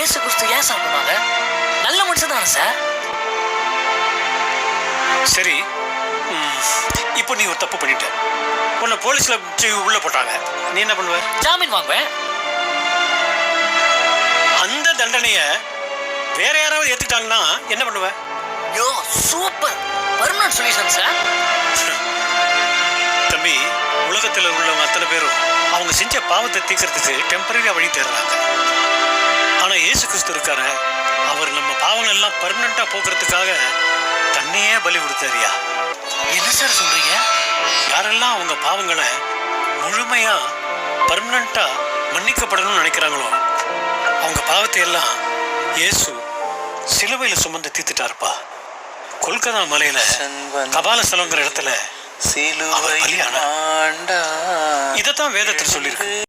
ஏசு கிறிஸ்து ஏன் சார் பண்ணுவாங்க? நல்ல மனுஷன் தானே சார்? சரி இப்போ நீ ஒரு தப்பு பண்ணிட்ட. உன்னை போலீஸ்ல உள்ள போட்டாங்க. நீ என்ன பண்ணுவ? ஜாமீன் வாங்குவேன் அந்த தண்டனைய வேற யாராவது ஏத்துட்டாங்கன்னா என்ன பண்ணுவ? யோ சூப்பர். Permanent solution sir. தம்பி உலகத்துல உள்ளவங்க அத்தனை பேரும் அவங்க செஞ்ச பாவத்தை தீர்க்கறதுக்கு டெம்பரரியா வழி தேடுறாங்க. இயேசு கிறிஸ்து இருக்காரு அவர் நம்ம பாவங்கள் எல்லாம் பர்மனண்டா போக்குறதுக்காக தன்னையே பலி கொடுத்தாரியா என்ன சார் சொல்றீங்க? யாரெல்லாம் அவங்க பாவங்களை முழுமையா பர்மனண்டா மன்னிக்கப்படணும்னு நினைக்கிறாங்களோ அவங்க பாவத்தை எல்லாம் இயேசு சிலுவையில சுமந்து தீர்த்துட்டாருப்பா. கொல்கத்தா மலையில கபால ஸ்தலங்கிற இடத்துல இதைத்தான் வேதத்தில் சொல்லியிருக்கு.